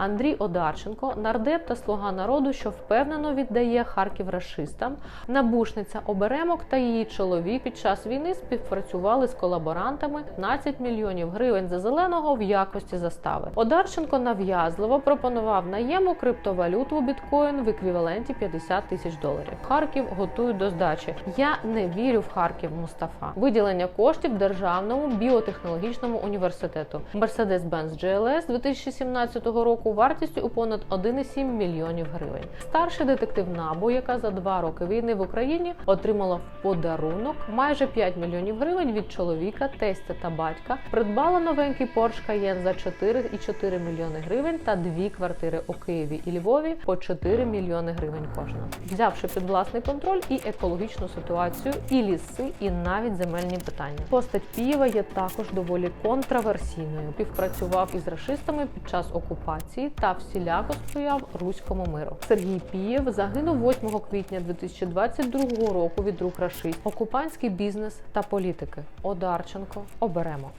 Андрій Одарченко, нардеп та слуга народу, що впевнено віддає Харків рашистам. Набушниця Оберемок та її чоловік під час війни співпрацювали з колаборантами 15 мільйонів гривень за зеленого в якості застави. Одарченко нав'язливо пропонував наєму криптовалюту біткоін в еквіваленті 50 тисяч доларів. Харків готують до здачі. Я не вірю в Харків Мустафа. Виділення коштів державному біотехнологічному університету Mercedes-Benz GLS 2017 року вартістю у понад 1,7 мільйонів гривень. Старший детектив НАБУ, яка за два роки війни в Україні отримала в подарунок майже 5 мільйонів гривень від чоловіка, тестя та батька, придбала новенький Porsche Cayenne за 4,4 мільйони гривень та дві квартири у Києві і Львові по 4 мільйони гривень кожна, взявши під власний контроль і екологічну ситуацію, і ліси, і навіть земельні питання. Постать Пієва є також доволі контраверсійною. Співпрацював із рашистами під час окупації та всіляко сприяв руському миру. Сергій Пієв загинув 8 квітня 2022 року від рук рашистів. Окупантський бізнес та політики. Одарченко оберемок.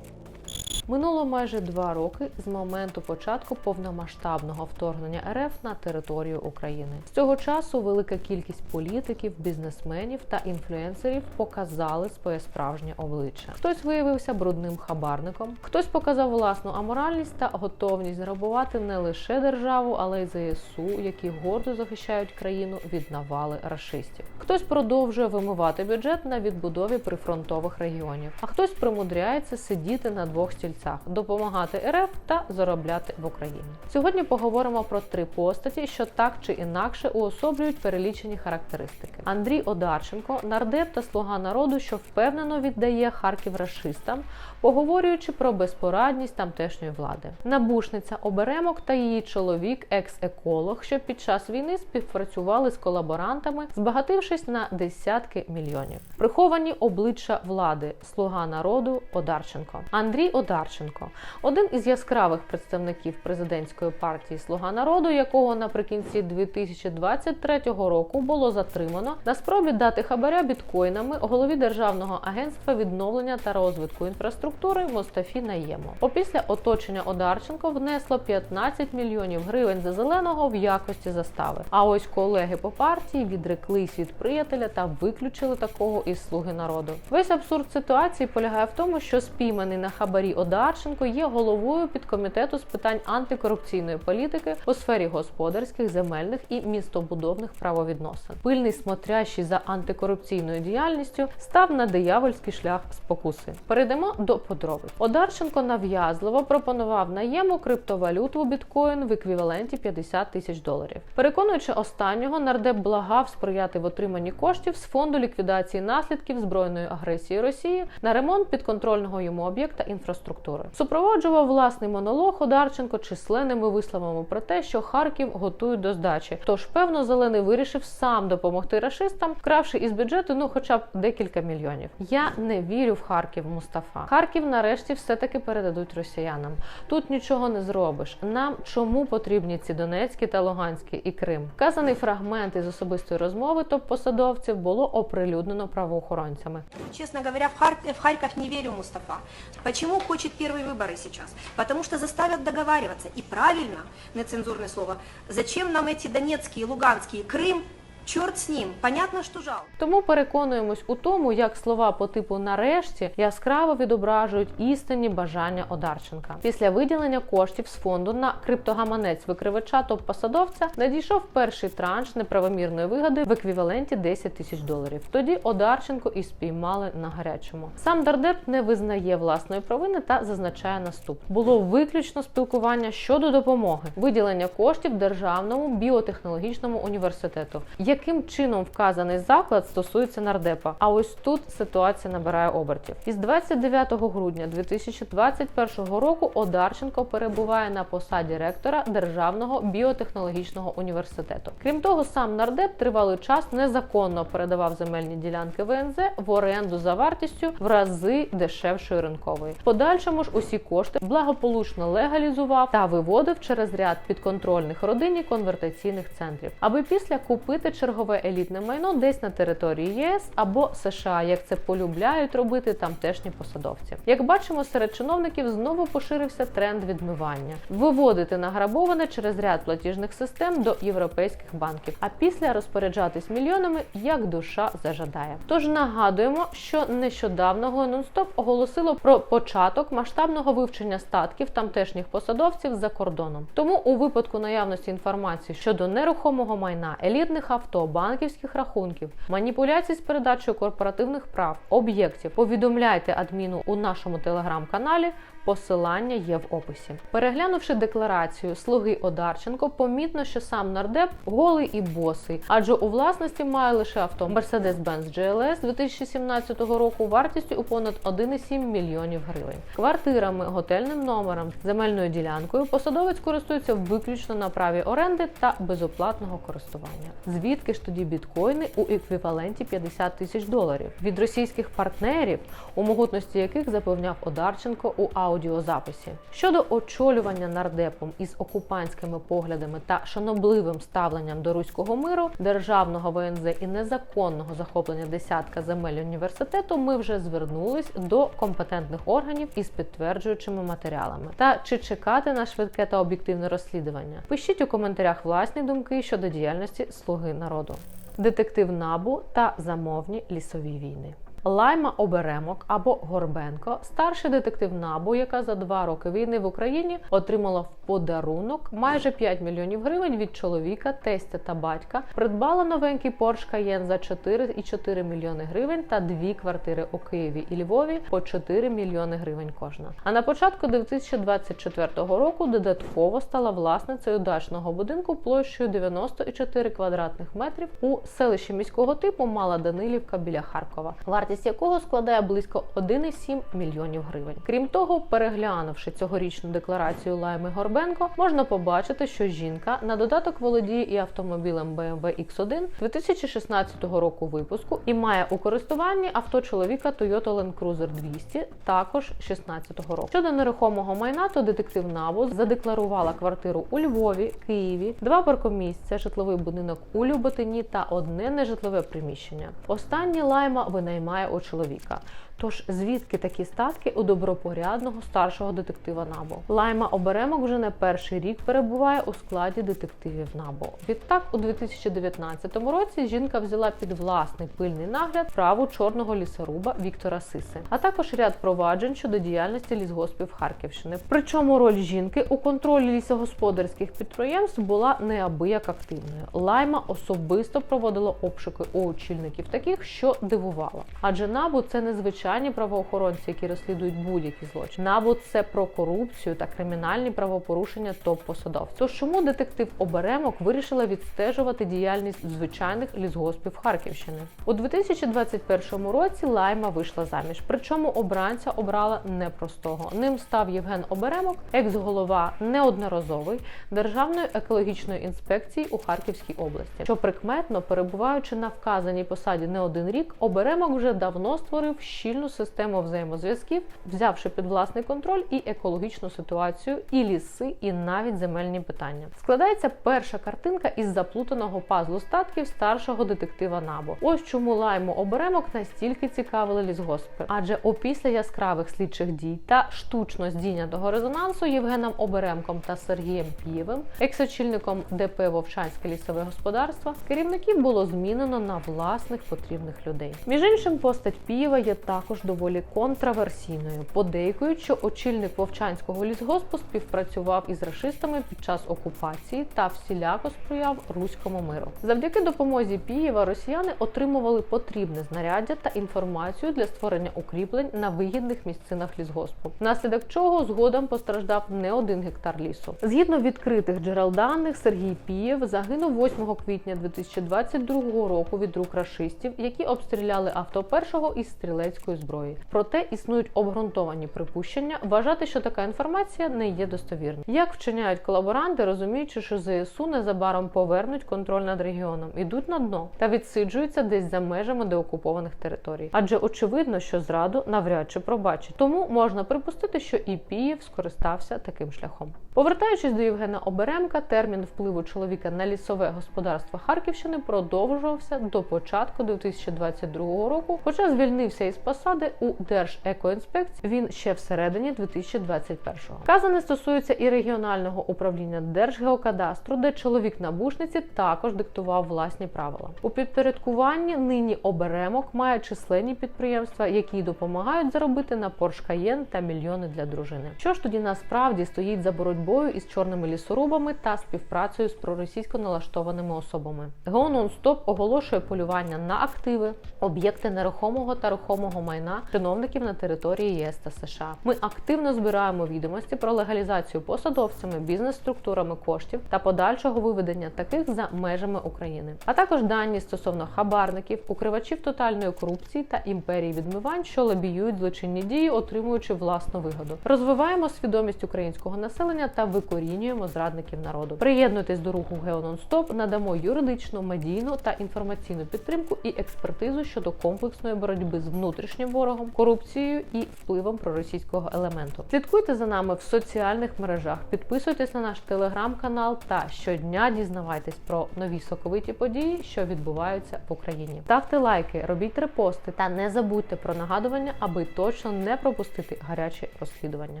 Минуло майже два роки з моменту початку повномасштабного вторгнення РФ на територію України. З цього часу велика кількість політиків, бізнесменів та інфлюенсерів показали своє справжнє обличчя. Хтось виявився брудним хабарником, хтось показав власну аморальність та готовність грабувати не лише державу, але й ЗСУ, які гордо захищають країну від навали рашистів. Хтось продовжує вимивати бюджет на відбудові прифронтових регіонів, а хтось примудряється сидіти на двох стільцях, допомагати РФ та заробляти в Україні. Сьогодні поговоримо про три постаті, що так чи інакше уособлюють перелічені характеристики. Андрій Одарченко, нардеп та слуга народу, що впевнено віддає Харків рашистам, поговорюючи про безпорадність тамтешньої влади. Набушниця Оберемок та її чоловік, екс-еколог, що під час війни співпрацювали з колаборантами, збагатившись на десятки мільйонів. Приховані обличчя влади, слуга народу Одарченко. Андрій Одарченко один із яскравих представників президентської партії Слуга народу, якого наприкінці 2023 року було затримано на спробі дати хабаря біткоїнами голові Державного агентства відновлення та розвитку інфраструктури Мостафі Наємо. Опісля оточення Одарченко внесло 15 мільйонів гривень за зеленого в якості застави. А ось колеги по партії відреклись від приятеля та виключили такого із слуги народу. Весь абсурд ситуації полягає в тому, що спійманий на хабарі Одарченко є головою підкомітету з питань антикорупційної політики у сфері господарських, земельних і містобудовних правовідносин. Пильний смотрящий за антикорупційною діяльністю став на диявольський шлях спокуси. Перейдемо до подробиць. Одарченко нав'язливо пропонував наєму криптовалюту біткоін в еквіваленті 50 тисяч доларів. Переконуючи останнього, нардеп благав сприяти в отриманні коштів з фонду ліквідації наслідків збройної агресії Росії на ремонт підконтрольного йому об'єкта інфраструктури. Супроводжував власний монолог Одарченко численними висловами про те, що Харків готують до здачі. Тож, певно, зелений вирішив сам допомогти рашистам, вкравши із бюджету ну, хоча б декілька мільйонів. Я не вірю в Харків Мустафа. Харків нарешті все-таки передадуть росіянам. Тут нічого не зробиш. Нам чому потрібні ці Донецькі та Луганські і Крим? Вказаний фрагмент із особистої розмови топ-посадовців було оприлюднено правоохоронцями. Честно говоря, в Харьков, в Харьков не верю Мустафа. Почему хочет первые выборы сейчас? Потому что заставят договариваться. И правильно, нецензурное слово, зачем нам эти Донецкие, Луганские, Крым? Черт с ним, понятно, что жалко. Тому переконуємось у тому, як слова по типу нарешті яскраво відображують істинні бажання Одарченка. Після виділення коштів з фонду на криптогаманець викривача топ-посадовця надійшов перший транш неправомірної вигоди в еквіваленті 10 тисяч доларів. Тоді Одарченко і спіймали на гарячому. Сам Дардеп не визнає власної провини та зазначає наступ. Було виключно спілкування щодо допомоги, виділення коштів державному біотехнологічному університету яким чином вказаний заклад стосується нардепа. А ось тут ситуація набирає обертів. Із 29 грудня 2021 року Одарченко перебуває на посаді ректора Державного біотехнологічного університету. Крім того, сам нардеп тривалий час незаконно передавав земельні ділянки ВНЗ в оренду за вартістю в рази дешевшої ринкової. Подальшому ж усі кошти благополучно легалізував та виводив через ряд підконтрольних родині конвертаційних центрів, аби після купити чергове елітне майно десь на території ЄС або США, як це полюбляють робити тамтешні посадовці. Як бачимо, серед чиновників знову поширився тренд відмивання, виводити награбоване через ряд платіжних систем до європейських банків, а після розпоряджатись мільйонами як душа зажадає. Тож нагадуємо, що нещодавно Нонстоп оголосило про початок масштабного вивчення статків тамтешніх посадовців за кордоном. Тому у випадку наявності інформації щодо нерухомого майна, елітних авто, банківських рахунків, маніпуляцій з передачею корпоративних прав, об'єктів, повідомляйте адміну у нашому телеграм-каналі. Посилання є в описі. Переглянувши декларацію слуги Одарченко, помітно, що сам нардеп голий і босий, адже у власності має лише авто Mercedes-Benz GLS 2017 року вартістю у понад 1,7 мільйонів гривень. Квартирами, готельним номером, земельною ділянкою посадовець користується виключно на праві оренди та безоплатного користування. Звідки ж тоді біткоїни у еквіваленті 50 тисяч доларів від російських партнерів, у могутності яких запевняв Одарченко у аудіозаписі. Щодо очолювання нардепом із окупантськими поглядами та шанобливим ставленням до руського миру, державного ВНЗ і незаконного захоплення десятка земель університету, ми вже звернулись до компетентних органів із підтверджуючими матеріалами. Та чи чекати на швидке та об'єктивне розслідування? Пишіть у коментарях власні думки щодо діяльності Слуги народу. Детектив Набу та замовні лісові війни. Лайма Оберемок або Горбенко, старший детектив Набу, яка за два роки війни в Україні отримала в подарунок майже 5 мільйонів гривень від чоловіка, тестя та батька, придбала новенький Porsche Cayenne за 4,4 мільйони гривень та дві квартири у Києві і Львові по 4 мільйони гривень кожна. А на початку 2024 року додатково стала власницею дачного будинку площею 94 квадратних метрів у селищі міського типу Мала Данилівка біля Харкова. Вартість якого складає близько 1,7 мільйонів гривень. Крім того, переглянувши цьогорічну декларацію Лайми Горбенко, можна побачити, що жінка на додаток володіє і автомобілем BMW X1 2016 року випуску і має у користуванні авто чоловіка Toyota Land Cruiser 200, також 16 року. Щодо нерухомого майна, то детектив НАБУ задекларувала квартиру у Львові, Києві, два паркомісця, житловий будинок у Люботині та одне нежитлове приміщення. Останнє лайма винаймає у чоловіка. Тож звідки такі статки у добропорядного старшого детектива НАБО? Лайма Оберемок вже не перший рік перебуває у складі детективів НАБО. Відтак, у 2019 році жінка взяла під власний пильний нагляд праву чорного лісоруба Віктора Сиси, а також ряд проваджень щодо діяльності лісгоспів Харківщини. Причому роль жінки у контролі лісогосподарських підприємств була неабияк активною. Лайма особисто проводила обшуки у очільників таких, що дивувало. Адже НАБУ це не звичайні правоохоронці, які розслідують будь-які злочини. НАБУ це про корупцію та кримінальні правопорушення топ-посадовців. Тож чому детектив Оберемок вирішила відстежувати діяльність звичайних лісгоспів Харківщини? У 2021 році Лайма вийшла заміж. Причому обранця обрала непростого. Ним став Євген Оберемок, екс-голова неодноразовий Державної екологічної інспекції у Харківській області. Що прикметно, перебуваючи на вказаній посаді не один рік, Оберемок вже давно створив щільну систему взаємозв'язків, взявши під власний контроль і екологічну ситуацію, і ліси, і навіть земельні питання. Складається перша картинка із заплутаного пазлу статків старшого детектива Набо. Ось чому лайму оберемок настільки цікавили лісгоспи. Адже опісля яскравих слідчих дій та штучно здійнятого резонансу Євгеном Оберемком та Сергієм Пієвим, екс-очільником ДП Вовчанське лісове господарство, керівників було змінено на власних потрібних людей. Між іншим, постать Пієва є також доволі контраверсійною. Подейкують, що очільник Вовчанського лісгоспу співпрацював із рашистами під час окупації та всіляко сприяв руському миру. Завдяки допомозі Пієва росіяни отримували потрібне знаряддя та інформацію для створення укріплень на вигідних місцинах лісгоспу, внаслідок чого згодом постраждав не один гектар лісу. Згідно відкритих джерел даних, Сергій Пієв загинув 8 квітня 2022 року від рук рашистів, які обстріляли авто першого із стрілецької зброї. Проте існують обґрунтовані припущення вважати, що така інформація не є достовірною. Як вчиняють колаборанти, розуміючи, що ЗСУ незабаром повернуть контроль над регіоном, ідуть на дно та відсиджуються десь за межами деокупованих територій. Адже очевидно, що зраду навряд чи пробачать. Тому можна припустити, що і Пієв скористався таким шляхом. Повертаючись до Євгена Оберемка, термін впливу чоловіка на лісове господарство Харківщини продовжувався до початку 2022 року. Хоча звільнився із посади у Держекоінспекції, він ще всередині 2021-го. Вказане стосується і регіонального управління Держгеокадастру, де чоловік набушниці також диктував власні правила. У підпорядкуванні нині оберемок має численні підприємства, які допомагають заробити на Porsche Cayenne та мільйони для дружини. Що ж тоді насправді стоїть за боротьбою із чорними лісорубами та співпрацею з проросійсько налаштованими особами? ГО «Нон-стоп» оголошує полювання на активи, об'єкти нерухомого та рухомого майна чиновників на території ЄС та США. Ми активно збираємо відомості про легалізацію посадовцями, бізнес-структурами коштів та подальшого виведення таких за межами України, а також дані стосовно хабарників, укривачів тотальної корупції та імперії відмивань, що лобіюють злочинні дії, отримуючи власну вигоду. Розвиваємо свідомість українського населення та викорінюємо зрадників народу. Приєднуйтесь до руху Геононстоп, надамо юридичну, медійну та інформаційну підтримку і експертизу щодо комплексної боротьби з внутрішнім ворогом, корупцією і впливом проросійського елементу. Слідкуйте за нами в соціальних мережах, підписуйтесь на наш телеграм-канал та щодня дізнавайтесь про нові соковиті події, що відбуваються в Україні. Ставте лайки, робіть репости та не забудьте про нагадування, аби точно не пропустити гарячі розслідування.